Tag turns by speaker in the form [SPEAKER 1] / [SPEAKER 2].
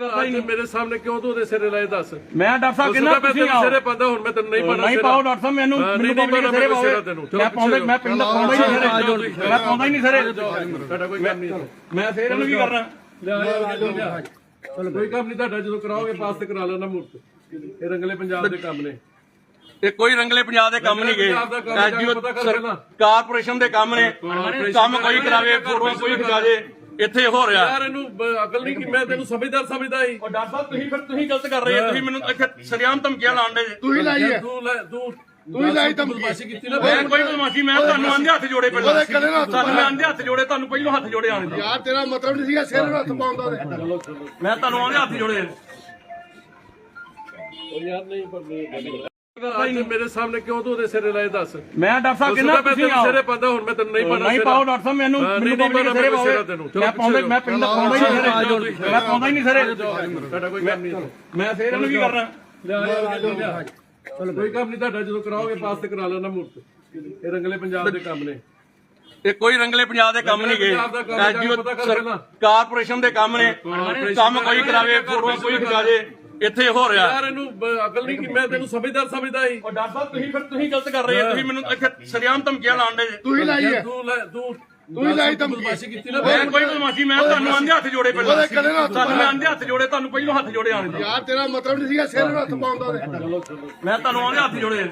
[SPEAKER 1] ਅੱਜ ਮੇਰੇ ਸਾਹਮਣੇ ਕਿਉਂ ਤੂੰ ਉਹਦੇ ਸਿਰੇ ਲਾਏ ਦੱਸ?
[SPEAKER 2] ਮੈਂ ਡਾਕਟਰ ਸਾਹਿਬ
[SPEAKER 1] ਕਿੰਨਾ
[SPEAKER 2] ਕਿੰਨਾ ਤੁਸੀਂ ਆਓ
[SPEAKER 1] ਸਿਰੇ ਪਾਉਂਦਾ ਹੁਣ ਮੈਂ ਤੈਨੂੰ ਨਹੀਂ ਪਾਣਾ
[SPEAKER 2] ਨਹੀਂ ਪਾਓ ਡਾਕਟਰ ਸਾਹਿਬ ਮੈਨੂੰ
[SPEAKER 1] ਹਾਂ, ਨਹੀਂ,
[SPEAKER 2] ਮੈਨੂੰ
[SPEAKER 1] ਨਹੀਂ
[SPEAKER 2] ਪਬਲਿਕ
[SPEAKER 1] ਪਾਉਣਾ
[SPEAKER 2] ਸਿਰੇ
[SPEAKER 1] ਮੈਂ
[SPEAKER 2] ਪਾਓ।
[SPEAKER 1] ਤੈਨੂੰ।
[SPEAKER 2] ਮੈਂ ਪਾਉਂਦਾ ਮੈਂ ਪਿੰਡ ਪਾਉਂਦਾ ਹੀ ਨਹੀਂ ਸਿਰੇ। ਮੈਂ ਪਾਉਂਦਾ ਹੀ ਨਹੀਂ ਸਿਰੇ।
[SPEAKER 1] ਤੁਹਾਡਾ ਕੋਈ ਕੰਮ ਨਹੀਂ
[SPEAKER 2] ਮੈਂ ਫੇਰ ਇਹਨੂੰ ਕੀ ਕਰਨਾ।
[SPEAKER 1] ਚਲੋ। ਕੋਈ ਕੰਮ ਨਹੀਂ ਤੁਹਾਡਾ ਜਦੋਂ ਕਰਾਓਗੇ ਪਾਸ ਤੇ ਕਰਾ ਲੈਣਾ ਮੂਰਤ। ਇਹ ਰੰਗਲੇ ਪੰਜਾਬ ਦੇ ਕੰਮ ਨੇ।
[SPEAKER 2] ਇਹ ਕੋਈ ਰੰਗਲੇ ਪੰਜਾਬ ਦੇ ਕੰਮ ਨਹੀਂ ਗਏ। ਕਾਰਪੋਰੇਸ਼ਨ ਦੇ ਕੰਮ ਨੇ। ਕੰਮ ਕੋਈ ਕਰਾਵੇ ਫੋਟੋਆਂ ਕੋਈ ਖਿਚਾ ਦੇ ਇੱਥੇ ਹੋ ਰਿਹਾ।
[SPEAKER 1] ਯਾਰ ਇਹਨੂੰ ਬ- ਅਕਲ ਨਹੀਂ ਕਿ ਮੈਂ ਤੈਨੂੰ ਸਮਝਦਾਰ ਸਮਝਦਾ ਹੀ
[SPEAKER 2] ਉਹ ਡਾਕਟਰ ਸਾਹਿਬ ਤੁਸੀਂ ਫਿਰ ਤੁਸੀਂ ਗਲਤ ਕਰ ਰਹੇ ਹੋ। ਤੁਸੀਂ ਮੈਨੂੰ ਇੱਥੇ ਸਰਿਆਮ ਧਮਕੀਆਂ ਲਾਉਣ ਦੇ
[SPEAKER 3] ਤੂੰ ਹੀ ਲਾਈ ਹੈ।
[SPEAKER 1] ਤੂੰ ਲੈ ਤੂੰ
[SPEAKER 3] ਤੂੰ ਹੀ ਲਾਈ ਧਮਕੀ।
[SPEAKER 1] ਬਦਮਾਸ਼ੀ ਕੀਤੀ ਨਾ।
[SPEAKER 2] ਮੈਂ ਕੋਈ ਬਦਮਾਸ਼ੀ ਮੈਂ ਤੁਹਾਨੂੰ ਆਂਦੇ ਹੱਥ ਜੋੜੇ ਪਹਿਲਾਂ।
[SPEAKER 3] ਉਹਦੇ ਕਦੇ ਨਾ ਹੱਥ
[SPEAKER 2] ਤੁਹਾਨੂੰ ਮੈਂ ਆਂਦੇ ਹੱਥ ਜੋੜੇ ਤੁਹਾਨੂੰ ਪਹਿਲਾਂ ਹੱਥ ਜੋੜੇ ਆਣੇ
[SPEAKER 3] ਯਾਰ ਤੇਰਾ ਮਤਲਬ ਨਹੀਂ ਸੀਗਾ ਸਿਰ ਨੂੰ ਹੱਥ ਪਾਉਂਦਾ
[SPEAKER 2] ਮੈਂ ਤੁਹਾਨੂੰ ਆਂਦੇ ਹੱਥ ਜੋੜੇ।
[SPEAKER 1] ਉਹ ਯਾਰ ਨਹੀਂ ਪਰ ਨਹੀਂ ਅੱਜ ਮੇਰੇ ਸਾਹਮਣੇ ਕਿਉਂ ਤੂੰ ਉਹਦੇ ਸਿਰੇ ਲਾਏ ਦੱਸ?
[SPEAKER 2] ਮੈਂ ਡਾਕਟਰ ਸਾਹਿਬ ਕਿੰਨਾ
[SPEAKER 1] ਮੈਂ
[SPEAKER 2] ਤੁਸੀਂ
[SPEAKER 1] ਤੈਨੂੰ
[SPEAKER 2] ਆਓ
[SPEAKER 1] ਸਿਰੇ ਪਾਉਂਦਾ ਹੁਣ ਮੈਂ ਤੈਨੂੰ ਨਹੀਂ ਪਾਣਾ
[SPEAKER 2] ਨਹੀਂ ਪਾਓ ਡਾਕਟਰ ਸਾਹਿਬ ਮੈਨੂੰ
[SPEAKER 1] ਹਾਂ, ਨਹੀਂ,
[SPEAKER 2] ਮੈਨੂੰ
[SPEAKER 1] ਨਹੀਂ
[SPEAKER 2] ਪਬਲਿਕ
[SPEAKER 1] ਪਾਉਣਾ,
[SPEAKER 2] ਸਿਰੇ
[SPEAKER 1] ਮੈਂ
[SPEAKER 2] ਪਾਓ।
[SPEAKER 1] ਤੈਨੂੰ। ਚਲੋ
[SPEAKER 2] ਮੈਂ ਪਾਉਂਦਾ ਮੈਂ ਪਿੰਡ ਪਾਉਂਦਾ ਹੀ ਨਹੀਂ ਸਿਰੇ। ਮੈਂ ਪਾਉਂਦਾ ਹੀ ਨਹੀਂ ਸਿਰੇ।
[SPEAKER 1] ਤੁਹਾਡਾ ਕੋਈ ਕੰਮ ਨਹੀਂ
[SPEAKER 2] ਮੈਂ ਫੇਰ ਇਹਨੂੰ ਕੀ ਕਰਨਾ।
[SPEAKER 1] ਚਲੋ ਕੋਈ ਕੰਮ ਨਹੀਂ ਤੁਹਾਡਾ ਜਦੋਂ ਕਰਾਓਗੇ ਪਾਸ ਤੇ ਕਰਾ ਲੈਣਾ ਮੂਰਤ। ਇਹ ਰੰਗਲੇ ਪੰਜਾਬ ਦੇ ਕੰਮ ਨੇ।
[SPEAKER 2] ਇਹ ਕੋਈ ਰੰਗਲੇ ਪੰਜਾਬ ਦੇ ਕੰਮ ਨਹੀਂ ਗਏ ਐਜੀਓ। ਕਾਰਪੋਰੇਸ਼ਨ ਦੇ ਕੰਮ ਨੇ। ਕੰਮ ਕੋਈ ਕਰਾਵੇ ਫੋਟੋਆਂ ਕੋਈ ਖਿਚਾ ਦੇ। ਇੱਥੇ ਹੋ ਰਿਹਾ।
[SPEAKER 1] ਯਾਰ ਇਹਨੂੰ ਬ- ਅਕਲ ਨਹੀਂ ਕਿ ਮੈਂ ਤੈਨੂੰ ਸਮਝਦਾਰ ਸਮਝਦਾ ਹੀ
[SPEAKER 2] ਉਹ ਡਾਕਟਰ ਸਾਹਿਬ ਤੁਸੀਂ ਫਿਰ ਤੁਸੀਂ ਗਲਤ ਕਰ ਰਹੇ ਹੋ। ਤੁਸੀਂ ਮੈਨੂੰ ਇੱਥੇ ਸਰਿਆਮ ਧਮਕੀਆਂ ਲਾਉਣ ਦੇ।
[SPEAKER 3] ਤੂੰ ਹੀ ਲਾਈ ਹੈ।
[SPEAKER 1] ਤੂੰ ਲੈ ਤੂੰ
[SPEAKER 3] ਤੂੰ ਹੀ ਲਾਈ ਧਮਕੀ।
[SPEAKER 1] ਬਦਮਾਸ਼ੀ ਕੀਤੀ ਨਾ
[SPEAKER 2] ਮੈਂ ਕੋਈ ਬਦਮਾਸ਼ੀ ਮੈਂ ਤੁਹਾਨੂੰ ਆਂਦੇ ਹੱਥ ਜੋੜੇ ਪਹਿਲਾਂ।
[SPEAKER 3] ਉਹਦੇ ਕਦੇ ਨਾ ਹੱਥ
[SPEAKER 2] ਤੁਹਾਨੂੰ ਮੈਂ ਆਂਦੇ ਹੱਥ ਜੋੜੇ ਤੁਹਾਨੂੰ ਪਹਿਲਾਂ ਹੱਥ ਜੋੜੇ ਆਣੇ
[SPEAKER 3] ਯਾਰ ਤੇਰਾ ਮਤਲਬ ਨਹੀਂ ਸੀਗਾ ਸਿਰ ਨੂੰ ਹੱਥ ਪਾਉਂਦਾ ਤੇ
[SPEAKER 2] ਮੈਂ ਤੁਹਾਨੂੰ ਆਂਦੇ ਹੱਥ ਜੋੜੇ।